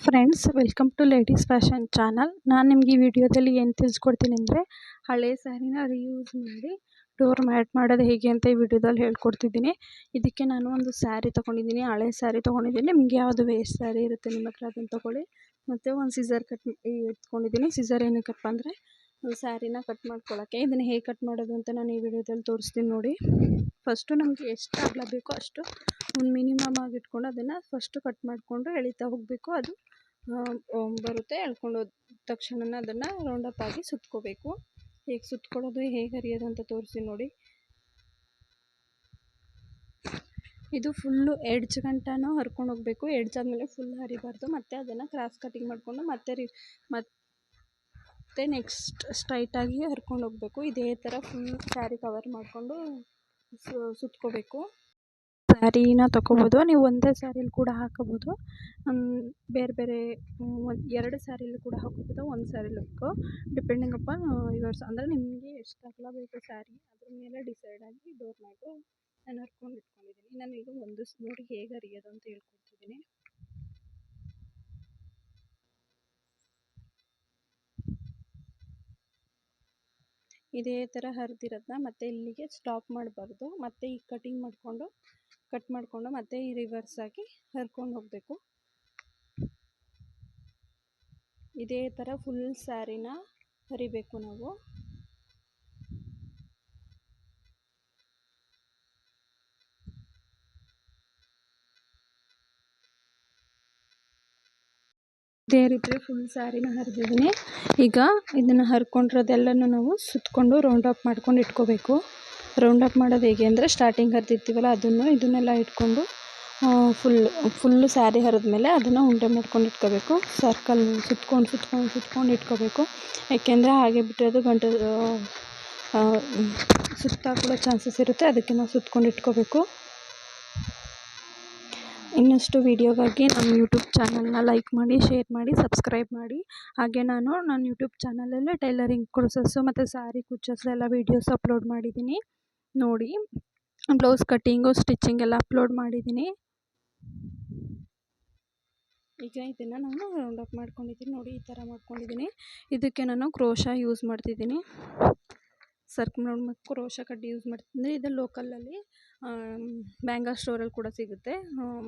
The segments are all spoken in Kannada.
Friends welcome to ladies fashion channel ನಾನು ನಿಮ್ಗೆ ಈ ವಿಡಿಯೋದಲ್ಲಿ ಏನು ತಿಳಿಸ್ಕೊಡ್ತೀನಿ ಅಂದರೆ ಹಳೆ ಸ್ಯಾರಿನ ರೀಯೂಸ್ ಮಾಡಿ ಡೋರ್ ಮ್ಯಾಟ್ ಮಾಡೋದು ಹೇಗೆ ಅಂತ ಈ ವಿಡಿಯೋದಲ್ಲಿ ಹೇಳ್ಕೊಡ್ತಿದ್ದೀನಿ. ಇದಕ್ಕೆ ನಾನು ಒಂದು ಸ್ಯಾರಿ ತೊಗೊಂಡಿದ್ದೀನಿ, ಹಳೆ ಸ್ಯಾರಿ ತೊಗೊಂಡಿದ್ದೀನಿ. ನಿಮ್ಗೆ ಯಾವುದು ವೇಸ್ಟ್ ಸ್ಯಾರಿ ಇರುತ್ತೆ ನಿಮ್ಮ ಹತ್ರ ಅದನ್ನು ತೊಗೊಳ್ಳಿ. ಮತ್ತು ಒಂದು ಸಿಸರ್ ಕಟ್ ಇಟ್ಕೊಂಡಿದ್ದೀನಿ. ಸಿಸರ್ ಏನಕ್ಕಪ್ಪ ಅಂದರೆ ಸ್ಯಾರಿನ ಕಟ್ ಮಾಡ್ಕೊಳ್ಳೋಕ್ಕೆ ಇದನ್ನು ಹೇಗೆ ಕಟ್ ಮಾಡೋದು ಅಂತ ನಾನು ಈ ವಿಡಿಯೋದಲ್ಲಿ ತೋರಿಸ್ತೀನಿ ನೋಡಿ. ಫಸ್ಟು ನಮಗೆ ಎಷ್ಟು ಅಗಲ ಬೇಕೋ ಅಷ್ಟು ಒಂದು ಮಿನಿಮಮ್ ಆಗಿ ಇಟ್ಕೊಂಡು ಅದನ್ನು ಫಸ್ಟು ಕಟ್ ಮಾಡಿಕೊಂಡು ಎಳಿತಾ ಹೋಗಬೇಕು. ಅದು ಬರುತ್ತೆ. ಎಳ್ಕೊಂಡು ಹೋದ ತಕ್ಷಣ ಅದನ್ನು ರೌಂಡಪ್ ಆಗಿ ಸುತ್ಕೋಬೇಕು. ಹೇಗೆ ಸುತ್ಕೊಳ್ಳೋದು, ಹೇಗೆ ಹರಿಯೋದು ಅಂತ ತೋರಿಸ್ತೀನಿ ನೋಡಿ. ಇದು ಫುಲ್ಲು ಎಡ್ಜ್ ಗಂಟನೂ ಹರ್ಕೊಂಡು ಹೋಗಬೇಕು. ಎಡ್ಜ್ ಆದಮೇಲೆ ಫುಲ್ ಹರಿಬಾರ್ದು. ಮತ್ತು ಅದನ್ನು ಕ್ರಾಸ್ ಕಟಿಂಗ್ ಮಾಡಿಕೊಂಡು ಮತ್ತೆ ರಿ ಮತ್ತೆ ನೆಕ್ಸ್ಟ್ ಸ್ಟ್ರೈಟಾಗಿ ಹರ್ಕೊಂಡು ಹೋಗಬೇಕು. ಇದೇ ಥರ ಫುಲ್ ಸ್ಯಾರಿ ಕವರ್ ಮಾಡಿಕೊಂಡು ಸುತ್ಕೋಬೇಕು. ಸ್ಯಾರಿನ ತೊಗೋಬೋದು ನೀವು ಒಂದೇ ಸ್ಯಾರಿಲಿ ಕೂಡ ಹಾಕೋಬೋದು. ಬೇರೆ ಬೇರೆ ಎರಡು ಸ್ಯಾರಿಲಿ ಕೂಡ ಹಾಕೋಬೋದು. ಒಂದು ಸ್ಯಾರಿಲಿ ಹಾಕೋ ಡಿಪೆಂಡಿಂಗ್ ಅಪ್ಪ ಯುವರ್ಸ್ ಅಂದರೆ ನಿಮಗೆ ಎಷ್ಟು ಅಗಲ ಬೇಕು ಸ್ಯಾರಿ ಅದ್ರ ಮೇಲೆ ಡಿಸೈಡ್ ಆಗಿ ಡೋರ್ ಮ್ಯಾಟು ನಾನು ಹರ್ಕೊಂಡು ಇಟ್ಕೊಂಡಿದ್ದೀನಿ. ನಾನು ಈಗ ಒಂದು ನೋಡಿ ಹೇಗೆ ಹರಿಯೋದು ಅಂತ ಹೇಳ್ಕೊಡ್ತಿದ್ದೀನಿ. ಇದೇ ಥರ ಹರಿದಿರೋದನ್ನ ಮತ್ತೆ ಇಲ್ಲಿಗೆ ಸ್ಟಾಪ್ ಮಾಡಬಾರ್ದು. ಮತ್ತೆ ಈ ಕಟಿಂಗ್ ಮಾಡಿಕೊಂಡು ಕಟ್ ಮಾಡಿಕೊಂಡು ಮತ್ತೆ ಈ ರಿವರ್ಸ್ ಆಗಿ ಹರ್ಕೊಂಡು ಹೋಗಬೇಕು. ಇದೇ ಥರ ಫುಲ್ ಸ್ಯಾರಿನ ಹರಿಬೇಕು ನಾವು. ರೀತಿ ಫುಲ್ ಸ್ಯಾರಿನ ಹರಿದಿದ್ದೀನಿ. ಈಗ ಇದನ್ನು ಹರ್ಕೊಂಡಿರೋದೆಲ್ಲನೂ ನಾವು ಸುತ್ತಕೊಂಡು ರೌಂಡ್ ಅಪ್ ಮಾಡ್ಕೊಂಡು ಇಟ್ಕೋಬೇಕು. ರೌಂಡ್ ಅಪ್ ಮಾಡೋದು ಹೇಗೆ ಅಂದರೆ ಸ್ಟಾರ್ಟಿಂಗ್ ಹರಿದಿರ್ತೀವಲ್ಲ ಅದನ್ನು ಇದನ್ನೆಲ್ಲ ಇಟ್ಕೊಂಡು ಫುಲ್ ಫುಲ್ಲು ಸ್ಯಾರಿ ಹರಿದ್ಮೇಲೆ ಅದನ್ನು ಉಂಡೆ ಮಾಡ್ಕೊಂಡು ಇಟ್ಕೋಬೇಕು. ಸರ್ಕಲ್ ಸುತ್ಕೊಂಡು ಸುತ್ಕೊಂಡು ಸುತ್ಕೊಂಡು ಇಟ್ಕೋಬೇಕು. ಯಾಕೆಂದರೆ ಹಾಗೆ ಬಿಟ್ಟಿರೋದು ಗಂಟು ಸುತ್ತಾಕೊಳ್ಳೋ ಚಾನ್ಸಸ್ ಇರುತ್ತೆ ಅದಕ್ಕೆ ನಾವು ಸುತ್ಕೊಂಡು ಇಟ್ಕೋಬೇಕು. ಇನ್ನಷ್ಟು ವೀಡಿಯೋಗಾಗಿ ನಮ್ಮ ಯೂಟ್ಯೂಬ್ ಚಾನಲ್ನ ಲೈಕ್ ಮಾಡಿ ಶೇರ್ ಮಾಡಿ ಸಬ್ಸ್ಕ್ರೈಬ್ ಮಾಡಿ. ಹಾಗೆ ನಾನು ನನ್ನ ಯೂಟ್ಯೂಬ್ ಚಾನಲಲ್ಲೇ ಟೈಲರಿಂಗ್ ಕೋರ್ಸಸ್ಸು ಮತ್ತು ಸ್ಯಾರಿ ಕುಚ್ಚಸ್ ಎಲ್ಲ ವೀಡಿಯೋಸ್ ಅಪ್ಲೋಡ್ ಮಾಡಿದ್ದೀನಿ. ನೋಡಿ ಬ್ಲೌಸ್ ಕಟ್ಟಿಂಗು ಸ್ಟಿಚಿಂಗ್ ಎಲ್ಲ ಅಪ್ಲೋಡ್ ಮಾಡಿದ್ದೀನಿ. ಈಗ ಇದನ್ನು ನಾನು ರೌಂಡ್ ಅಪ್ ಮಾಡ್ಕೊಂಡಿದ್ದೀನಿ. ನೋಡಿ, ಈ ಥರ ಮಾಡ್ಕೊಂಡಿದ್ದೀನಿ. ಇದಕ್ಕೆ ನಾನು ಕ್ರೋಶ ಯೂಸ್ ಮಾಡ್ತಿದ್ದೀನಿ. ಸರ್ಕ್ ಕ್ರೋಶ ಕಡ್ಡಿ ಯೂಸ್ ಮಾಡ್ತಿದ್ದೀನಿ. ಇದು ಲೋಕಲಲ್ಲಿ ಬ್ಯಾಂಗಲ್ ಸ್ಟೋರಲ್ಲಿ ಕೂಡ ಸಿಗುತ್ತೆ.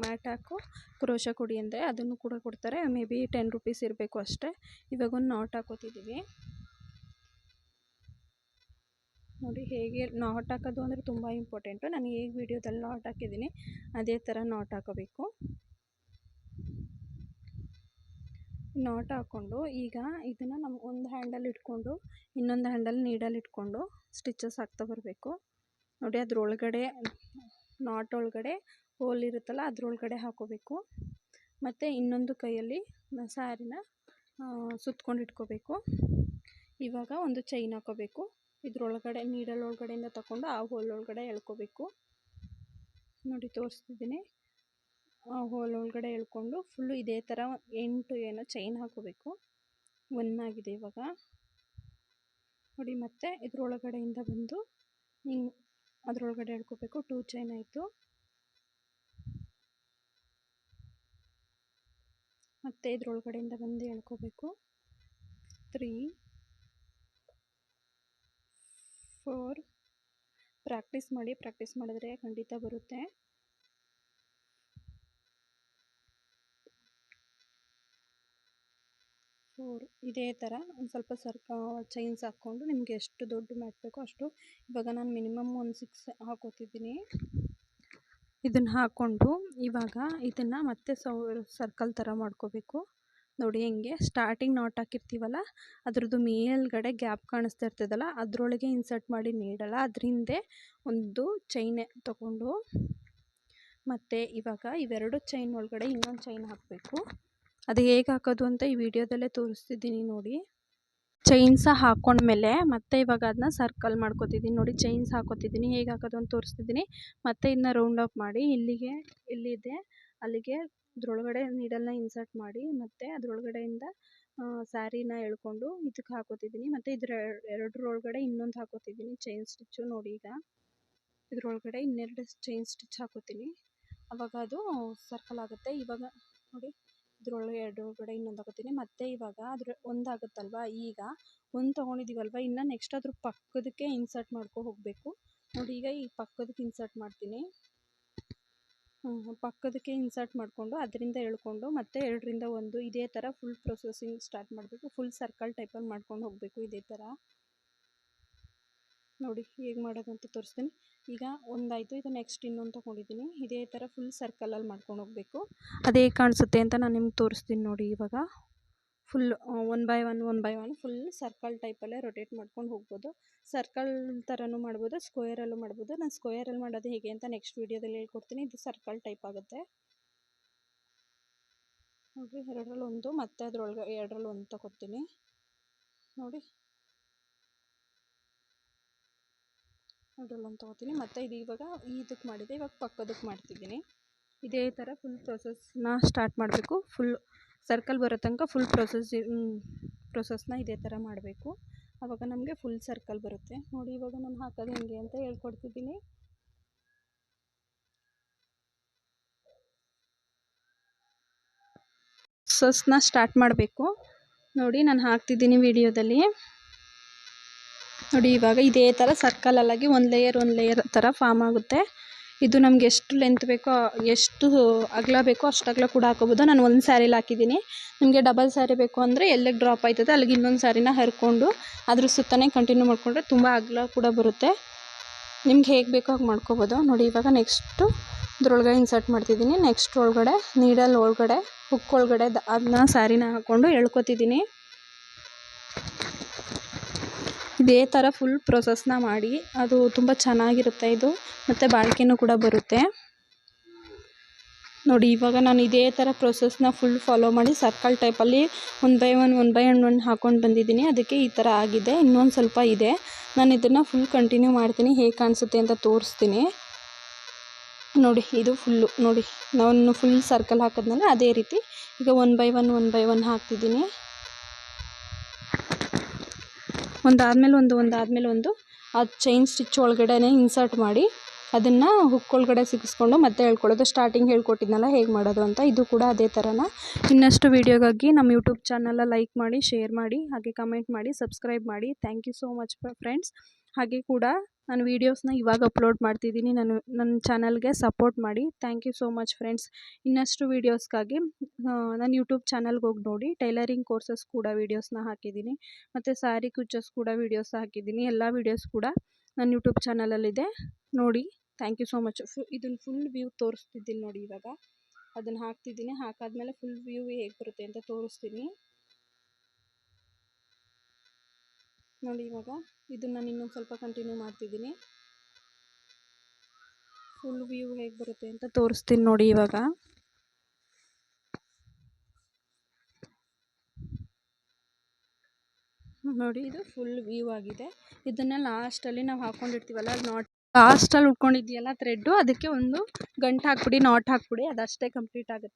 ಮ್ಯಾಟ್ ಹಾಕು ಕ್ರೋಶ ಕೊಡಿ ಅಂದರೆ ಅದನ್ನು ಕೂಡ ಕೊಡ್ತಾರೆ. ಮೇ ಬಿ ಟೆನ್ ರುಪೀಸ್ ಇರಬೇಕು ಅಷ್ಟೇ. ಇವಾಗ ಒಂದು ನಾಟ್ ಹಾಕೋತಿದ್ದೀವಿ. ನೋಡಿ ಹೇಗೆ ನಾಟ್ ಹಾಕೋದು ಅಂದರೆ ತುಂಬ ಇಂಪಾರ್ಟೆಂಟು. ನಾನು ಹೇಗೆ ವೀಡಿಯೋದಲ್ಲಿ ನಾಟ್ ಹಾಕಿದ್ದೀನಿ. ಅದೇ ಥರ ನಾಟ್ ಹಾಕೋಬೇಕು. ನಾಟ್ ಹಾಕ್ಕೊಂಡು ಈಗ ಇದನ್ನು ನಮ್ಮ ಒಂದು ಹ್ಯಾಂಡಲ್ ಇಟ್ಕೊಂಡು, ಇನ್ನೊಂದು ಹ್ಯಾಂಡಲ್ ನೀಡಲ್ಲಿ ಇಟ್ಕೊಂಡು ಸ್ಟಿಚಸ್ ಹಾಕ್ತಾ ಬರಬೇಕು. ನೋಡಿ, ಅದ್ರೊಳಗಡೆ ನಾಟ್ ಒಳಗಡೆ ಹೋಲ್ ಇರುತ್ತಲ್ಲ, ಅದ್ರೊಳಗಡೆ ಹಾಕೋಬೇಕು. ಮತ್ತು ಇನ್ನೊಂದು ಕೈಯಲ್ಲಿ ಸ್ಯಾರಿನ ಸುತ್ಕೊಂಡು ಇಟ್ಕೋಬೇಕು. ಇವಾಗ ಒಂದು ಚೈನ್ ಹಾಕೋಬೇಕು. ಇದ್ರೊಳಗಡೆ ನೀಡಲ್ ಒಳಗಡೆಯಿಂದ ತಗೊಂಡು ಆ ಹೋಲ್ ಒಳಗಡೆ ಎಳ್ಕೋಬೇಕು. ನೋಡಿ, ತೋರಿಸ್ತಿದ್ದೀನಿ. ಆ ಹೋಲ್ ಒಳಗಡೆ ಎಳ್ಕೊಂಡು ಫುಲ್ಲು ಇದೇ ಥರ ಎಂಟು ಏನೋ ಚೈನ್ ಹಾಕೋಬೇಕು. ಒನ್ ಆಗಿದೆ ಇವಾಗ. ನೋಡಿ, ಮತ್ತೆ ಇದರೊಳಗಡೆಯಿಂದ ಬಂದು ಹಿಂಗೆ ಅದರೊಳಗಡೆ ಎಳ್ಕೋಬೇಕು. ಟೂ ಚೈನ್ ಆಯಿತು. ಮತ್ತು ಇದ್ರೊಳಗಡೆಯಿಂದ ಬಂದು ಎಳ್ಕೋಬೇಕು. Three, four. ಪ್ರಾಕ್ಟೀಸ್ ಮಾಡಿ, ಪ್ರಾಕ್ಟೀಸ್ ಮಾಡಿದ್ರೆ ಖಂಡಿತ ಬರುತ್ತೆ. ಇದೇ ಥರ ಒಂದು ಸ್ವಲ್ಪ ಸರ್ಕ ಚೈನ್ಸ್ ಹಾಕ್ಕೊಂಡು ನಿಮಗೆ ಎಷ್ಟು ದೊಡ್ಡ ಮ್ಯಾಟ್ ಬೇಕೋ ಅಷ್ಟು ಇವಾಗ ನಾನು ಮಿನಿಮಮ್ ಒಂದು ಸಿಕ್ಸ್ ಹಾಕೋತಿದ್ದೀನಿ. ಇದನ್ನು ಹಾಕ್ಕೊಂಡು ಇವಾಗ ಇದನ್ನು ಮತ್ತೆ ಸೌ ಸರ್ಕಲ್ ಥರ ಮಾಡ್ಕೋಬೇಕು. ನೋಡಿ ಹೆಂಗೆ ಸ್ಟಾರ್ಟಿಂಗ್ ನಾಟ್ ಹಾಕಿರ್ತೀವಲ್ಲ, ಅದ್ರದ್ದು ಮೇಲ್ಗಡೆ ಗ್ಯಾಪ್ ಕಾಣಿಸ್ತಾ ಇರ್ತದಲ್ಲ, ಅದರೊಳಗೆ ಇನ್ಸರ್ಟ್ ಮಾಡಿ ನೀಡಲ್ಲ. ಅದರಿಂದೆ ಒಂದು ಚೈನೆ ತಗೊಂಡು ಮತ್ತು ಇವಾಗ ಇವೆರಡು ಚೈನ್ ಒಳಗಡೆ ಇನ್ನೊಂದು ಚೈನ್ ಹಾಕಬೇಕು. ಅದು ಹೇಗೆ ಹಾಕೋದು ಅಂತ ಈ ವಿಡಿಯೋದಲ್ಲೇ ತೋರಿಸ್ತಿದ್ದೀನಿ ನೋಡಿ. ಚೈನ್ಸ ಹಾಕೊಂಡ್ಮೇಲೆ ಮತ್ತೆ ಇವಾಗ ಅದನ್ನ ಸರ್ಕಲ್ ಮಾಡ್ಕೋತಿದ್ದೀನಿ ನೋಡಿ ಚೈನ್ಸ್ ಹಾಕೋತಿದ್ದೀನಿ ಹೇಗೆ ಹಾಕೋದು ಅಂತ ತೋರಿಸ್ತಿದ್ದೀನಿ ಮತ್ತೆ ಇದನ್ನ ರೌಂಡ್ ಅಪ್ ಮಾಡಿ ಇಲ್ಲಿಗೆ, ಇಲ್ಲಿದೆ, ಅಲ್ಲಿಗೆ ಅದ್ರೊಳಗಡೆ ನೀಡಲ್ನ ಇನ್ಸರ್ಟ್ ಮಾಡಿ ಮತ್ತೆ ಅದರೊಳಗಡೆಯಿಂದ ಸ್ಯಾರಿನ ಎಳ್ಕೊಂಡು ಇದಕ್ಕೆ ಹಾಕೋತಿದ್ದೀನಿ ಮತ್ತು ಇದ್ರ ಎರಡರೊಳಗಡೆ ಇನ್ನೊಂದು ಹಾಕೋತಿದ್ದೀನಿ ಚೈನ್ ಸ್ಟಿಚ್ಚು ನೋಡಿ ಈಗ. ಇದ್ರೊಳಗಡೆ ಇನ್ನೆರಡು ಚೈನ್ ಸ್ಟಿಚ್ ಹಾಕೋತೀನಿ. ಅವಾಗ ಅದು ಸರ್ಕಲ್ ಆಗುತ್ತೆ. ಇವಾಗ ನೋಡಿ. ಇದ್ರೊಳಗೆ ಕಡೆ ಇನ್ನೊಂದು ಹಾಕೋತೀನಿ. ಮತ್ತು ಇವಾಗ ಅದ್ರ ಒಂದಾಗುತ್ತಲ್ವ? ಈಗ ಒಂದು ತಗೊಂಡಿದ್ದೀವಲ್ವ ಇನ್ನು ನೆಕ್ಸ್ಟ್ ಅದ್ರ ಪಕ್ಕದಕ್ಕೆ ಇನ್ಸರ್ಟ್ ಮಾಡ್ಕೊ ಹೋಗಬೇಕು. ನೋಡಿ, ಈಗ ಈ ಪಕ್ಕದಕ್ಕೆ ಇನ್ಸರ್ಟ್ ಮಾಡ್ತೀನಿ. ಪಕ್ಕದಕ್ಕೆ ಇನ್ಸರ್ಟ್ ಮಾಡಿಕೊಂಡು ಅದರಿಂದ ಎಳ್ಕೊಂಡು ಮತ್ತೆ ಎರಡರಿಂದ ಒಂದು ಇದೇ ಥರ ಫುಲ್ ಪ್ರೊಸೆಸಿಂಗ್ ಸ್ಟಾರ್ಟ್ ಮಾಡಬೇಕು. ಫುಲ್ ಸರ್ಕಲ್ ಟೈಪಲ್ಲಿ ಮಾಡ್ಕೊಂಡು ಹೋಗಬೇಕು ಇದೇ ಥರ ನೋಡಿ ಹೇಗೆ ಮಾಡೋದು ಅಂತ ತೋರಿಸ್ತೀನಿ. ಈಗ ಒಂದಾಯಿತು, ಇದು ನೆಕ್ಸ್ಟ್ ಇನ್ನೊಂದು ತೊಗೊಂಡಿದ್ದೀನಿ. ಇದೇ ಥರ ಫುಲ್ ಸರ್ಕಲಲ್ಲಿ ಮಾಡ್ಕೊಂಡು ಹೋಗಬೇಕು. ಅದು ಕಾಣಿಸುತ್ತೆ ಅಂತ ನಾನು ನಿಮ್ಗೆ ತೋರಿಸ್ತೀನಿ ನೋಡಿ ಇವಾಗ. Full one by one one by one full circle ಟೈಪಲ್ಲೇ rotate ಮಾಡ್ಕೊಂಡು ಹೋಗ್ಬೋದು. ಸರ್ಕಲ್ ಥರನೂ ಮಾಡ್ಬೋದು ಸ್ಕ್ವೇರಲ್ಲೂ ಮಾಡ್ಬೋದು. ನಾನು ಸ್ಕ್ವೇರಲ್ಲಿ ಮಾಡೋದು ಹೇಗೆ ಅಂತ ನೆಕ್ಸ್ಟ್ ವೀಡಿಯೋದಲ್ಲಿ ಹೇಳ್ಕೊಡ್ತೀನಿ. ಇದು ಸರ್ಕಲ್ ಟೈಪ್ ಆಗುತ್ತೆ. ನೋಡಿ ಎರಡರಲ್ಲಿ ಒಂದು ಮತ್ತೆ ಅದರೊಳಗೆ ಎರಡರಲ್ಲಿ ಒಂದು ತಗೋತೀನಿ ನೋಡಿ. ಒಂದು ತೊಗೋತೀನಿ. ಮತ್ತು ಇದು ಇವಾಗ ಇದಕ್ಕೆ ಮಾಡಿದೆ. ಇವಾಗ ಪಕ್ಕದಕ್ಕೆ ಮಾಡ್ತಿದ್ದೀನಿ. ಇದೇ ಥರ ಫುಲ್ ಪ್ರೊಸೆಸ್ನ ಸ್ಟಾರ್ಟ್ ಮಾಡಬೇಕು. ಫುಲ್ ಸರ್ಕಲ್ ಬರೋ ತನಕ ಫುಲ್ ಪ್ರೊಸೆಸ್ ಪ್ರೊಸೆಸ್ನ ಇದೇ ಥರ ಮಾಡಬೇಕು. ಆವಾಗ ನಮಗೆ ಫುಲ್ ಸರ್ಕಲ್ ಬರುತ್ತೆ. ನೋಡಿ, ಇವಾಗ ನಾನು ಹಾಕೋದು ಹೆಂಗೆ ಅಂತ ಹೇಳ್ಕೊಡ್ತಿದ್ದೀನಿ. ಪ್ರೊಸೆಸ್ನ ಸ್ಟಾರ್ಟ್ ಮಾಡಬೇಕು. ನೋಡಿ, ನಾನು ಹಾಕ್ತಿದ್ದೀನಿ ವಿಡಿಯೋದಲ್ಲಿ ನೋಡಿ, ಇವಾಗ ಇದೇ ಥರ ಸರ್ಕಲಲ್ಲಾಗಿ ಒಂದು ಲೇಯರ್ ಒಂದು ಲೇಯರ್ ಥರ ಫಾರ್ಮ್ ಆಗುತ್ತೆ. ಇದು ನಮ್ಗೆ ಎಷ್ಟು ಲೆಂತ್ ಬೇಕೋ, ಎಷ್ಟು ಅಗಲ ಬೇಕೋ ಅಷ್ಟು ಅಗಲ ಕೂಡ ಹಾಕೋಬೋದು. ನಾನು ಒಂದು ಸ್ಯಾರಿಲಿ ಹಾಕಿದ್ದೀನಿ. ನಿಮಗೆ ಡಬಲ್ ಸ್ಯಾರಿ ಬೇಕು ಅಂದರೆ ಎಲ್ಲಿಗೆ ಡ್ರಾಪ್ ಆಯ್ತದೆ ಅಲ್ಲಿಗೆ ಇನ್ನೊಂದು ಸ್ಯಾರಿನ ಹರ್ಕೊಂಡು ಅದ್ರ ಸುತ್ತನೇ ಕಂಟಿನ್ಯೂ ಮಾಡಿಕೊಂಡ್ರೆ ತುಂಬ ಅಗಲ ಕೂಡ ಬರುತ್ತೆ. ನಿಮ್ಗೆ ಹೇಗೆ ಬೇಕೋ ಹಾಗೆ ಮಾಡ್ಕೋಬೋದು. ನೋಡಿ, ಇವಾಗ ನೆಕ್ಸ್ಟು ಇದ್ರೊಳಗಡೆ ಇನ್ಸರ್ಟ್ ಮಾಡ್ತಿದ್ದೀನಿ. ನೆಕ್ಸ್ಟ್ ಒಳಗಡೆ ನೀಡಲ್ ಒಳಗಡೆ ಹುಕ್ ಒಳಗಡೆ ಅದನ್ನ ಸ್ಯಾರಿನ ಹಾಕ್ಕೊಂಡು ಎಳ್ಕೊತಿದ್ದೀನಿ. ಇದೇ ಥರ ಫುಲ್ ಪ್ರೊಸೆಸ್ನ ಮಾಡಿ ಅದು ತುಂಬ ಚೆನ್ನಾಗಿರುತ್ತೆ ಇದು. ಮತ್ತು ಬಾಳಿಕೆನೂ ಕೂಡ ಬರುತ್ತೆ. ನೋಡಿ, ಇವಾಗ ನಾನು ಇದೇ ಥರ ಪ್ರೊಸೆಸ್ನ ಫುಲ್ ಫಾಲೋ ಮಾಡಿ ಸರ್ಕಲ್ ಟೈಪಲ್ಲಿ one by one one by one one ಹಾಕೊಂಡು ಬಂದಿದ್ದೀನಿ. ಅದಕ್ಕೆ ಈ ಥರ ಆಗಿದೆ. ಇನ್ನೊಂದು ಸ್ವಲ್ಪ ಇದೆ. ನಾನು ಇದನ್ನು ಫುಲ್ ಕಂಟಿನ್ಯೂ ಮಾಡ್ತೀನಿ. ಹೇಗೆ ಕಾಣಿಸುತ್ತೆ ಅಂತ ತೋರಿಸ್ತೀನಿ. ನೋಡಿ, ಇದು ಫುಲ್ಲು ನೋಡಿ, ನಾನು ಫುಲ್ ಸರ್ಕಲ್ ಹಾಕಿದ್ಮೇಲೆ ಅದೇ ರೀತಿ ಈಗ one by one one by one ಹಾಕ್ತಿದ್ದೀನಿ. ಒಂದಾದ್ಮೇಲೆ ಒಂದು ಒಂದಾದ್ಮೇಲೆ ಒಂದು. ಆ ಚೈನ್ ಸ್ಟಿಚ್ ಒಳಗಡೆನೇ ಇನ್ಸರ್ಟ್ ಮಾಡಿ ಅದನ್ನು ಹುಕ್ ಒಳಗಡೆ ಸಿಗಿಸ್ಕೊಂಡು ಮತ್ತೆ ಹೇಳ್ಕೊಳ್ಳೋದು. ಸ್ಟಾರ್ಟಿಂಗ್ ಹೇಳ್ಕೊಟ್ಟಿದ್ನಲ್ಲ ಹೇಗೆ ಮಾಡೋದು ಅಂತ ಇದು ಕೂಡ ಅದೇ ಥರನ ಇನ್ನಷ್ಟು ವೀಡಿಯೋಗಾಗಿ ನಮ್ಮ ಯೂಟ್ಯೂಬ್ ಚಾನಲ ಲೈಕ್ ಮಾಡಿ ಶೇರ್ ಮಾಡಿ, ಹಾಗೆ ಕಮೆಂಟ್ ಮಾಡಿ ಸಬ್ಸ್ಕ್ರೈಬ್ ಮಾಡಿ. Thank you so much friends ಹಾಗೆ ಕೂಡ ನಾನು ವೀಡಿಯೋಸ್ನ ಇವಾಗ ಅಪ್ಲೋಡ್ ಮಾಡ್ತಿದ್ದೀನಿ. ನಾನು, ನನ್ನ ಚಾನಲ್ಗೆ ಸಪೋರ್ಟ್ ಮಾಡಿ. Thank you so much friends ಇನ್ನಷ್ಟು ವೀಡಿಯೋಸ್ಗಾಗಿ ನನ್ನ ಯೂಟ್ಯೂಬ್ ಚಾನಲ್ಗೆ ಹೋಗಿ ನೋಡಿ. ಟೈಲರಿಂಗ್ ಕೋರ್ಸಸ್ ಕೂಡ ವೀಡಿಯೋಸ್ನ ಹಾಕಿದ್ದೀನಿ. ಮತ್ತು ಸ್ಯಾರಿ ಕುಚ್ಚಸ್ ಕೂಡ ವೀಡಿಯೋಸ್ ಹಾಕಿದ್ದೀನಿ. ಎಲ್ಲ ವೀಡಿಯೋಸ್ ಕೂಡ ನನ್ನ ಯೂಟ್ಯೂಬ್ ಚಾನಲಲ್ಲಿದೆ ನೋಡಿ. ಥ್ಯಾಂಕ್ ಯು ಸೋ ಮಚ್ ಫು ಇದನ್ನು ಫುಲ್ ವ್ಯೂ ತೋರಿಸ್ತಿದ್ದೀನಿ ನೋಡಿ ಇವಾಗ. ಅದನ್ನು ಹಾಕ್ತಿದ್ದೀನಿ. ಹಾಕಾದ್ಮೇಲೆ ಫುಲ್ ವ್ಯೂ ಹೇಗೆ ಬರುತ್ತೆ ಅಂತ ತೋರಿಸ್ತೀನಿ. ನೋಡಿ ಇವಾಗ ಇದನ್ನು ನಾನು ಇನ್ನೊಂದು ಸ್ವಲ್ಪ ಕಂಟಿನ್ಯೂ ಮಾಡ್ತಿದ್ದೀನಿ. ಫುಲ್ ವ್ಯೂ ಹೇಗೆ ಬರುತ್ತೆ ಅಂತ ತೋರಿಸ್ತೀನಿ ನೋಡಿ ಇವಾಗ. ನೋಡಿ ಇದು ಫುಲ್ ವ್ಯೂ ಆಗಿದೆ. ಇದನ್ನು ಲಾಸ್ಟಲ್ಲಿ ನಾವು ಹಾಕ್ಕೊಂಡಿರ್ತೀವಲ್ಲ ನಾಟ್ ನಾಟ್ ಲಾಸ್ಟಲ್ಲಿ ಉಟ್ಕೊಂಡಿದ್ದೀಯಲ್ಲ ಥ್ರೆಡ್ಡು ಅದಕ್ಕೆ ಒಂದು ಗಂಟು ಹಾಕ್ಬಿಡಿ ನಾಟ್ ಹಾಕ್ಬಿಡಿ, ಅದಷ್ಟೇ ಕಂಪ್ಲೀಟ್ ಆಗುತ್ತೆ.